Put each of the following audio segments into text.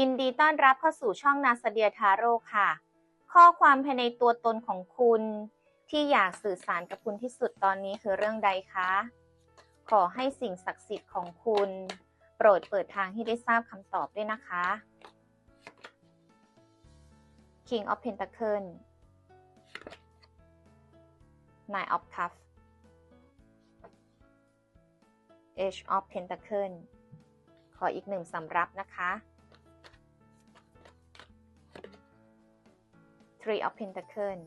ยินดีต้อนรับเข้าสู่ช่องนาสเดียทาโร่ค่ะ ข้อความภายในตัวตนของคุณ ที่อยากสื่อสารกับคุณที่สุดตอนนี้คือเรื่องใดคะ ขอให้สิ่งศักดิ์สิทธิ์ของคุณ โปรดเปิดทางให้ได้ทราบคำตอบด้วยนะคะ King of Pentacle Nine of Cups Age of Pentacle ขออีกหนึ่งสำรับนะคะ Three of Pentacle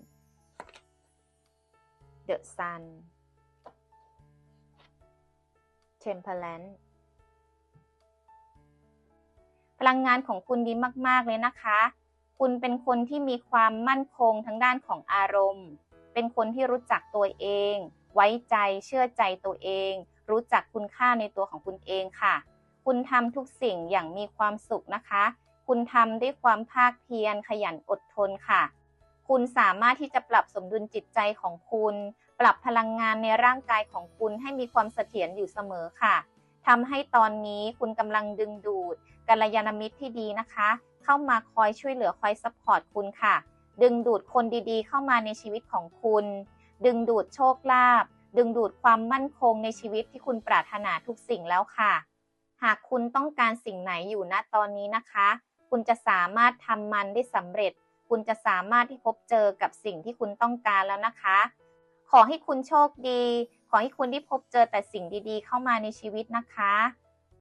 The Sun Temperance พลังงานของคุณดีมาก ๆ เลยนะคะ คุณเป็นคนที่มีความมั่นคงทั้งด้านของอารมณ์ เป็นคนที่รู้จักตัวเอง ไว้ใจเชื่อใจตัวเอง รู้จักคุณค่าในตัวของคุณเองค่ะ คุณทำทุกสิ่งอย่างมีความสุขนะคะ คุณทำด้วยความภาคเพียรขยันอดทนค่ะ คุณสามารถที่จะปรับสมดุลจิตใจของคุณ ปรับพลังงานในร่างกายของคุณให้มีความเสถียรอยู่เสมอค่ะทำให้ตอนนี้คุณกำลังดึงดูดกัลยาณมิตรที่ดีนะคะ เข้ามาคอยช่วยเหลือคอยซัพพอร์ตคุณค่ะ ดึงดูดคนดีๆ เข้ามาในชีวิตของคุณ ดึงดูดโชคลาภดึงดูดความมั่นคงในชีวิตที่คุณปรารถนาทุกสิ่งแล้วค่ะ หากคุณต้องการสิ่งไหนอยู่ณตอนนี้นะคะ คุณจะสามารถทำมันได้สำเร็จ คุณจะสามารถที่พบเจอกับสิ่งที่คุณต้องการแล้วนะคะ ขอให้คุณโชคดี ขอให้คุณได้พบเจอแต่สิ่งดีๆ เข้ามาในชีวิตนะคะ